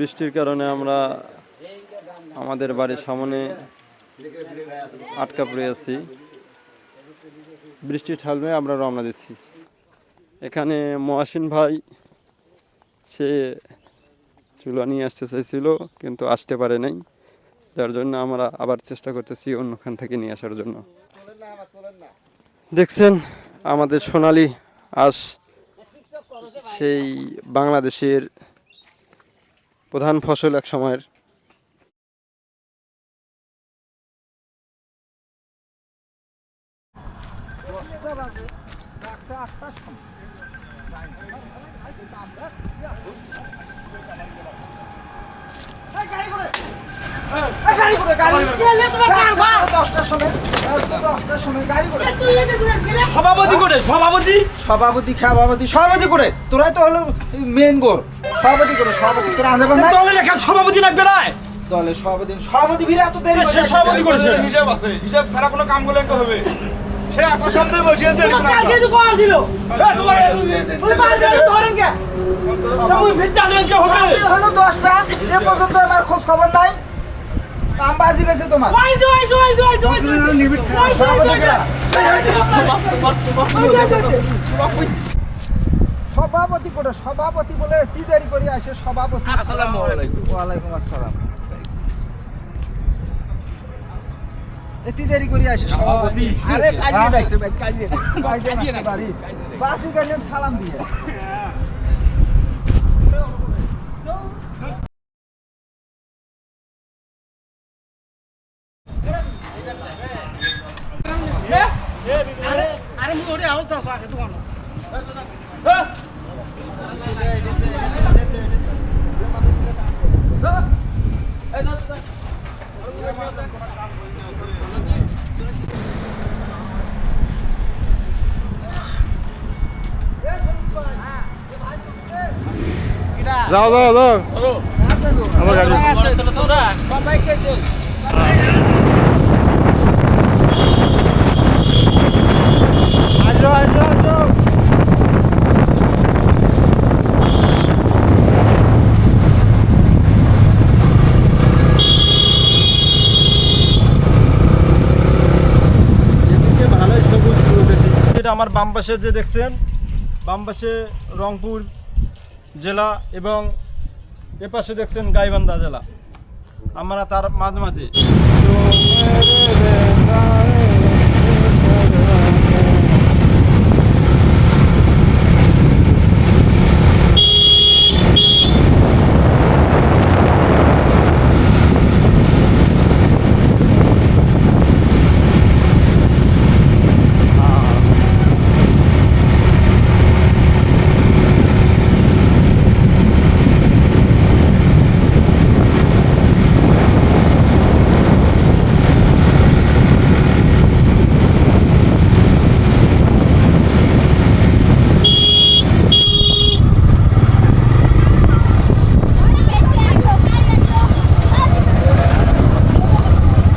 বৃষ্টির কারণে আমরা আমাদের বাড়ির সামনে আটকা পড়ে আছি। বৃষ্টি ঠালবে আমরা রওনা দিচ্ছি। এখানে মহাসিন ভাই, সে চুলা নিয়ে আসতে চাইছিল, কিন্তু আসতে পারে নাই। যার জন্য আমরা আবার চেষ্টা করতেছি অন্যখান থেকে নিয়ে আসার জন্য। দেখছেন, আমাদের সোনালি আঁশ সেই বাংলাদেশের প্রধান ফসল এক সময়ের সভাপতি করে সভাপতি সভাপতি সভাপতি করে তোরাই তো হলো মেন গোর সভাপতি করে সভাপতি তোরা আনতে পারবে না দলের এখন সভাপতি লাগবে না দলের সভাপতি সভাপতি ভিড়ে এত দেরি সে সভাপতি করেছে হিসাব আছে হিসাব ছাড়া কোনো কাম করলে হবে সে আটা সন্দেহ বসিয়ে দেরি না এ, তোমার তুমি ফির চালবেন কে হবে হলো দশটা এ পর্যন্ত আমার খোঁজ খবর নাই কাম বাজি গেছে তোমার সভাপতি করে সভাপতি বলে কি দেরি করে আসে সভাপতি? আসসালামু আলাইকুম। ওয়ালাইকুম আসসালাম। এতি দেরি করে আসে সভাপতি? আরে কাজিয়ে দেখছে ভাই কাজিয়ে কাজিয়ে না বাড়ি। বাসি কাজিয়ে সালাম দিয়ে। যাও যাও যাও। আমার গাড়ি। সবাইকে চল আসো আসো আসো এটা আমার বাম পাশে যে দেখছেন, বাম পাশে রংপুর জেলা এবং এ পাশে দেখছেন গাইবান্ধা জেলা। আমরা তার মাঝে মাঝে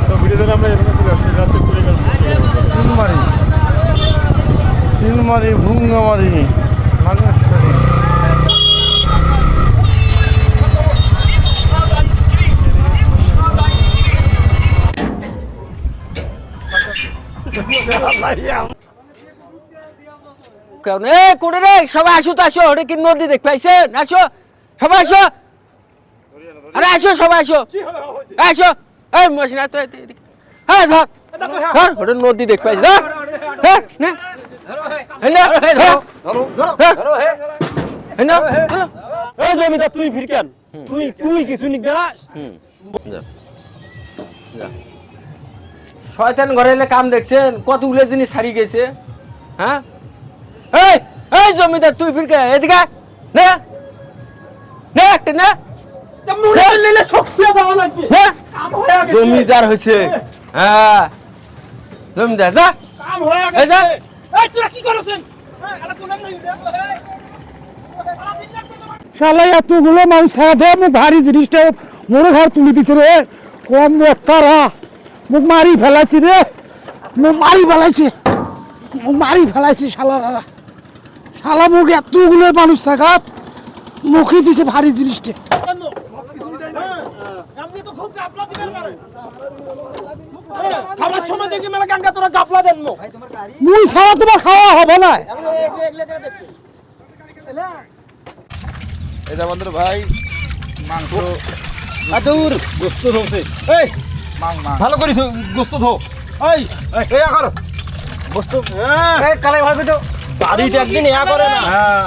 তো ভিডিওতে আমরা এখানে চলে আসছি রাতে ঘুরে গেছি চিনমারি চিনমারি ভুঙ্গামারি কেন? এ করে রে? সবাই আসো তো আসো। ওটা কি নদী দেখ পাইছেন? আসো। সবাই আসো। আরে আসো সবাই আসো। আসো। এই মশিনা তো। হ্যাঁ ধর। ধর ওটা নদী দেখ পাইছে ধর। হ্যাঁ নে। এই নে, ধর। ধর। এই নে, ধর। এই জমিদার তুই ফিরকেন তুই তুই কিছু নিক না শয়তান ঘরে এলে কাম দেখছেন? কতগুলো জিনিস হারিয়ে গেছে। হ্যাঁ? এই এই জমিদার তুই ফিরকে এদিকে। নে। নে একটা নে। জমিদার হয়েছে। হ্যাঁ। জমিদার যা। এই যা। শালা এতগুলো মানুষ খাওয়া মুখ ভারী জিনিসটা মোর ঘর তুলি দিছে রে। কম মক্কারা মুখ মারি ফেলাইছি রে। মুখ মারি ফেলাইছি। মুখ মারি ফেলাইছি শালারা শালা মুখ এতগুলো মানুষ থাকাত মুখে দিছে ভারী জিনিসটা তো খুব গাপলা দিবেন পারে খাবার সময় দেখি মেলা গাঙ্গা তোরা গাপলা দেন মুই ছাড়া তোমার খাওয়া হবে না। এটা ভাই মাংস। আদুর। গোস্ত ধোছে এই মাং মাং ভালো করিস গোস্ত ধো। এই এই কর গোস্ত হ্যাঁ এই কালাই ভাই তো বাড়িতে একদিন ইয়া করে না। হ্যাঁ।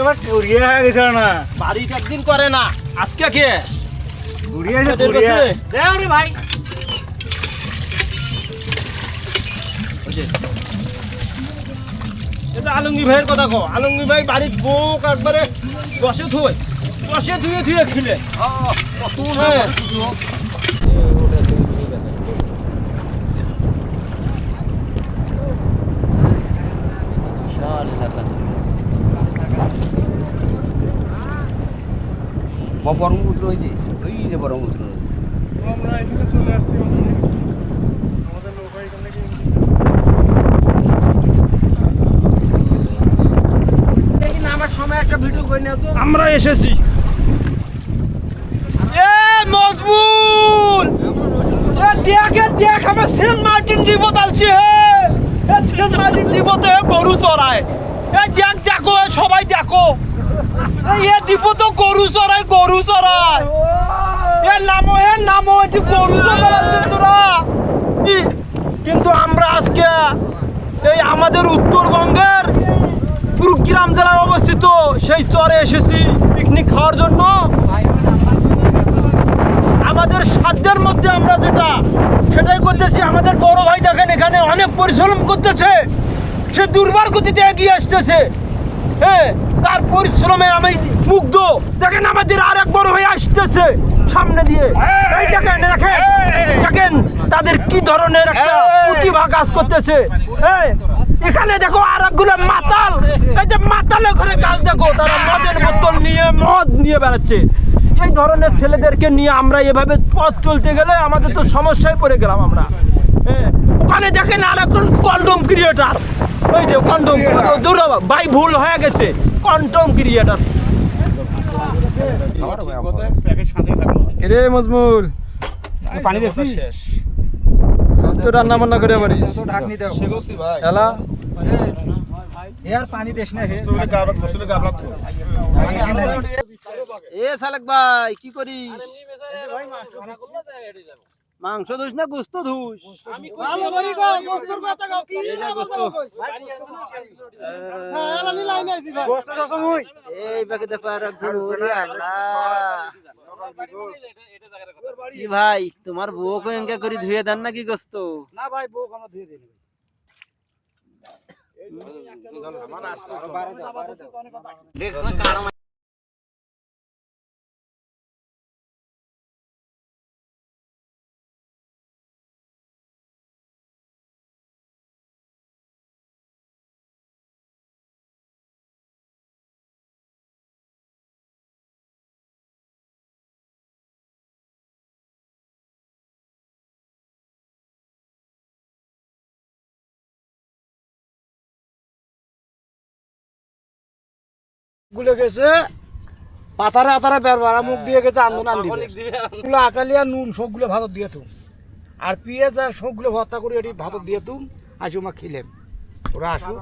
এবার উড়িয়ে হয়ে গেছে না। বাড়িতে একদিন করে না। আজকে কে? উড়িয়ে কাছে? দেও রে ভাই। এটা আলঙ্গি ভাইয়ের কথা কো আলঙ্গি ভাই বাড়ির বউ একবারে বসে থুয়ে বসে ধুয়ে ধুয়ে খিলে। হ্যাঁ। ব্রহ্মপুত্র হয়েছে। ওই যে ব্রহ্মপুত্র আমরা এখানে চলে আসছি আমাদের এখানে সময় একটা ভিডিও করে নেও তো। আমরা এসেছি। এ মজবুল এ দেখে দেখ আমার সেন্ট মার্টিন দিব তালছি হে। এ সেন্ট মার্টিন দিব তো গরু চড়ায়। এ দেখ দেখো সবাই দেখো। এ দিব তো গরু চড়ায় গরু চড়ায় এ নামো এ নামো এটি গরু চড়াচ্ছে তোরা কিন্তু আমরা আজকে এই আমাদের উত্তরবঙ্গের কুরুগ্রাম জেলায় অবস্থিত সেই চরে এসেছি পিকনিক খাওয়ার জন্য। আমাদের সাধ্যের মধ্যে আমরা যেটা, সেটাই করতেছি। আমাদের বড় ভাই দেখেন এখানে অনেক পরিশ্রম করতেছে। সে দুর্বার গতিতে এগিয়ে আসতেছে। হ্যাঁ তার পরিশ্রমে আমি মুগ্ধ। দেখেন আমাদের আর এক বড় ভাই আসতেছে সামনে দিয়ে। এই দেখেন দেখেন দেখেন তাদের কি ধরনের একটা প্রতিভা কাজ করতেছে। হ্যাঁ এখানে দেখো আর একগুলো মাতাল। এই যে মাতালে ঘরে কাজ দেখো তারা মদের বোতল নিয়ে মদ নিয়ে বেড়াচ্ছে। এই ধরনের ছেলেদেরকে নিয়ে আমরা এভাবে পথ চলতে গেলে আমাদের তো সমস্যায় পড়ে গেলাম আমরা। হ্যাঁ, ওখানে দেখেন আর একজন কন্ডম ক্রিয়েটার। ওই যে কন্ডম দূর ভাই ভুল হয়ে গেছে। কন্ডম ক্রিয়েটার রে মজমুল? পানি দেখছিস? তো রান্না বান্না করে পারি ঢাকনি দাও ইয়ার পানি দেশ না হে। বস্তুতে গাবলা বস্তুতে গাবলা তো। এ সালেক ভাই কি করিস? না গোস্ত ধুস নি লাইন আইছি ভাই গোস্ত ধুস মুই এই বাকি দেখো আর একজন ওরে আল্লাহ কি ভাই তোমার বউ কো এঙ্কা করে ধুয়ে দেন নাকি গোস্ত না ভাই বউ ধুয়ে দিন গুলে গেছে পাতারে আতারে বেরবার মুখ দিয়ে গেছে আন্দোলন দিবে গুলো আকালিয়া নুন সবগুলো ভাতত দিয়ে তুম আর পেঁয়াজ আর সবগুলো ভর্তা করে এটি ভাতত দিয়ে তুম আজ মা খিলেম। ওরা আসু